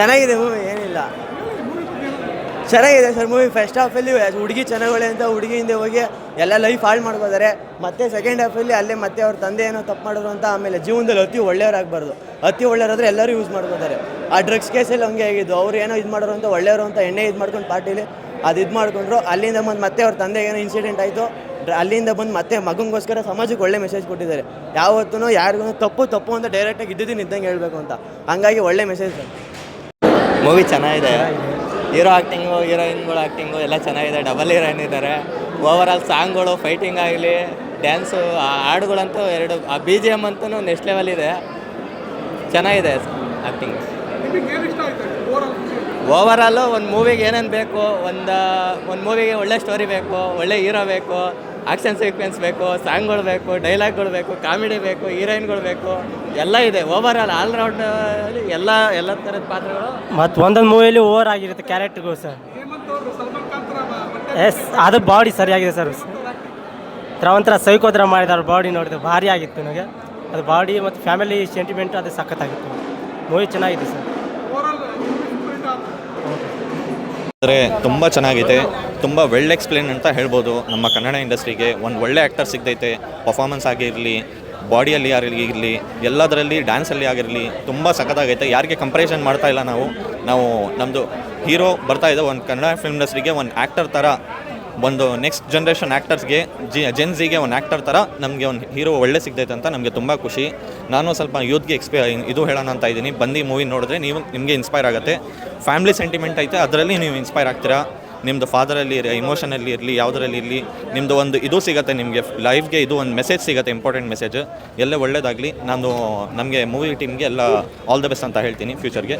ಚೆನ್ನಾಗಿದೆ ಮೂವಿ ಏನಿಲ್ಲ. ಚೆನ್ನಾಗಿದೆ ಸರ್ ಮೂವಿ ಫಸ್ಟ್ ಹಾಫಲ್ಲಿ ಹುಡುಗಿ ಚೆನ್ನಾಗಳೆ ಅಂತ ಹುಡುಗಿ ಹಿಂದೆ ಹೋಗಿ ಎಲ್ಲ ಲೈಫ್ ಹಾಳು ಮಾಡ್ಕೋತಾರೆ. ಮತ್ತೆ ಸೆಕೆಂಡ್ ಹಾಫಲ್ಲಿ ಅಲ್ಲೇ ಮತ್ತೆ ಅವ್ರ ತಂದೆ ಏನೋ ತಪ್ಪು ಮಾಡೋರು ಅಂತ ಆಮೇಲೆ ಜೀವನದಲ್ಲಿ ಅತಿ ಒಳ್ಳೆಯವರಾಗಬಾರ್ದು. ಅತಿ ಒಳ್ಳೆಯವರಾದ್ರೆ ಎಲ್ಲರೂ ಯೂಸ್ ಮಾಡ್ಕೋತಾರೆ. ಆ ಡ್ರಗ್ಸ್ ಕೇಸಲ್ಲಿ ಹಂಗೆ ಆಗಿದ್ದು. ಅವ್ರು ಏನೋ ಇದು ಮಾಡೋರು ಅಂತ ಒಳ್ಳೆಯವರು ಅಂತ ಎಣ್ಣೆ ಇದು ಮಾಡ್ಕೊಂಡು ಪಾರ್ಟಿಲಿ ಅದು ಇದು ಮಾಡ್ಕೊಂಡ್ರು. ಅಲ್ಲಿಂದ ಬಂದು ಮತ್ತೆ ಅವ್ರ ತಂದೆ ಏನೋ ಇನ್ಸಿಡೆಂಟ್ ಆಯಿತು. ಅಲ್ಲಿಂದ ಬಂದು ಮತ್ತೆ ಮಗನಿಗೋಸ್ಕರ ಸಮಾಜಕ್ಕೆ ಒಳ್ಳೆ ಮೆಸೇಜ್ ಕೊಟ್ಟಿದ್ದಾರೆ. ಯಾವತ್ತೂ ಯಾರಿಗೂ ತಪ್ಪು ತಪ್ಪು ಅಂತ ಡೈರೆಕ್ಟಾಗಿ ಇದ್ದಿದ್ದೀನಿ ಇದ್ದಂಗೆ ಹೇಳಬೇಕು ಅಂತ. ಹಂಗಾಗಿ ಒಳ್ಳೆ ಮೆಸೇಜ್ ಸರ್. ಮೂವಿ ಚೆನ್ನಾಗಿದೆ. ಹೀರೋ ಆ್ಯಕ್ಟಿಂಗು ಹೀರೋಯಿನ್ಗಳು ಆ್ಯಕ್ಟಿಂಗು ಎಲ್ಲ ಚೆನ್ನಾಗಿದೆ. ಡಬಲ್ ಹೀರೋಯಿನ್ ಇದ್ದಾರೆ. ಓವರ್ ಆಲ್ ಸಾಂಗ್ಗಳು ಫೈಟಿಂಗ್ ಆಗಲಿ ಡ್ಯಾನ್ಸು ಹಾಡುಗಳಂತೂ ಎರಡು, ಆ ಬಿ ಜಿ ಎಂ ಅಂತೂ ನೆಕ್ಸ್ಟ್ ಲೆವೆಲ್ ಇದೆ. ಚೆನ್ನಾಗಿದೆ ಆ್ಯಕ್ಟಿಂಗ್ ಓವರ್ ಆಲು ಒಂದು ಮೂವಿಗೆ ಏನೇನು ಬೇಕು, ಒಂದು ಒಂದು ಮೂವಿಗೆ ಒಳ್ಳೆ ಸ್ಟೋರಿ ಬೇಕು, ಒಳ್ಳೆ ಹೀರೋ ಬೇಕು ಆಕ್ಷನ್ ಸೀಕ್ವೆನ್ಸ್ ಬೇಕು, ಸಾಂಗ್ಗಳು ಬೇಕು, ಡೈಲಾಗ್ಗಳು ಬೇಕು, ಕಾಮಿಡಿ ಬೇಕು, ಹೀರೋಯಿನ್ಗಳು ಬೇಕು, ಎಲ್ಲ ಇದೆ. ಓವರ್ ಆಲ್ ಆಲ್ರೌಂಡ್ ಎಲ್ಲ ಎಲ್ಲ ಥರದ ಪಾತ್ರಗಳು. ಮತ್ತು ಒಂದೊಂದು ಮೂವಿಯಲ್ಲಿ ಓವರ್ ಆಗಿರುತ್ತೆ ಕ್ಯಾರೆಕ್ಟರ್ಗಳು ಸರ್. ಎಸ್ ಅದು ಬಾಡಿ ಸರಿಯಾಗಿದೆ ಸರ್. ಒಂಥರ ಸೈಕೋದ್ರ ಮಾಡಿದ ಮಾಡಿದ್ದಾರೆ ಬಾಡಿ ನೋಡಿದ್ರೆ ಭಾರಿ ಆಗಿತ್ತು ನನಗೆ. ಅದು ಬಾಡಿ ಮತ್ತು ಫ್ಯಾಮಿಲಿ ಸೆಂಟಿಮೆಂಟ್ ಅದು ಸಖತ್ತಾಗಿತ್ತು. ಮೂವಿ ಚೆನ್ನಾಗಿದೆ ಸರ್. ಅಂದರೆ ತುಂಬ ಚೆನ್ನಾಗಿದೆ ತುಂಬ ವೆಲ್ ಎಕ್ಸ್ಪ್ಲೇನ್ ಅಂತ ಹೇಳ್ಬೋದು. ನಮ್ಮ ಕನ್ನಡ ಇಂಡಸ್ಟ್ರಿಗೆ ಒಂದು ಒಳ್ಳೆ ಆ್ಯಕ್ಟರ್ ಸಿಗ್ತೈತೆ. ಪರ್ಫಾಮೆನ್ಸ್ ಆಗಿರಲಿ ಬಾಡಿಯಲ್ಲಿ ಆಗಿರಲಿ ಎಲ್ಲದರಲ್ಲಿ ಡ್ಯಾನ್ಸಲ್ಲಿ ಆಗಿರಲಿ, ತುಂಬ ಸಖತ್ತಾಗೈತೆ. ಯಾರಿಗೆ ಕಂಪ್ರೇಷನ್ ಮಾಡ್ತಾ ಇಲ್ಲ ನಾವು ನಾವು ನಮ್ಮದು ಹೀರೋ ಬರ್ತಾ ಇದೆ ಒಂದು ಕನ್ನಡ ಫಿಲ್ಮ್ ಇಂಡಸ್ಟ್ರಿಗೆ ಒಂದು ಆ್ಯಕ್ಟರ್ ಥರ ಒಂದು ನೆಕ್ಸ್ಟ್ ಜನ್ರೇಷನ್ ಆ್ಯಕ್ಟರ್ಸ್ಗೆ ಜಿ ಜೆನ್ಸಿಗೆ ಒಂದು ಆ್ಯಕ್ಟರ್ ಥರ ನಮಗೆ ಒಂದು ಹೀರೋ ಒಳ್ಳೆ ಸಿಗ್ತೈತೆ ಅಂತ ನಮಗೆ ತುಂಬ ಖುಷಿ. ನಾನು ಸ್ವಲ್ಪ ಯೂತ್ಗೆ ಎಕ್ಸ್ಪೆ ಇದು ಹೇಳೋಣ ಅಂತ ಇದ್ದೀನಿ. ಬಂದು ಮೂವಿ ನೋಡಿದ್ರೆ ನೀವು ನಿಮಗೆ ಇನ್ಸ್ಪೈರ್ ಆಗುತ್ತೆ. ಫ್ಯಾಮಿಲಿ ಸೆಂಟಿಮೆಂಟ್ ಐತೆ, ಅದರಲ್ಲಿ ನೀವು ಇನ್ಸ್ಪೈರ್ ಆಗ್ತೀರಾ? ನಿಮ್ಮದು ಫಾದರಲ್ಲಿ ಇರಲಿ ಇಮೋಷನಲ್ಲಿ ಇರಲಿ, ಯಾವುದರಲ್ಲಿ ಇರಲಿ ನಿಮ್ಮದು ಒಂದು ಇದು ಸಿಗುತ್ತೆ ನಿಮಗೆ. ಲೈಫ್ಗೆ ಇದು ಒಂದು ಮೆಸೇಜ್ ಸಿಗುತ್ತೆ ಇಂಪಾರ್ಟೆಂಟ್ ಮೆಸೇಜ್ ಎಲ್ಲ ಒಳ್ಳೇದಾಗಲಿ, ನಾನು ನಮಗೆ ಮೂವಿ ಟೀಮ್ಗೆ ಎಲ್ಲ ಆಲ್ ದ ಬೆಸ್ಟ್ ಅಂತ ಹೇಳ್ತೀನಿ ಫ್ಯೂಚರ್ಗೆ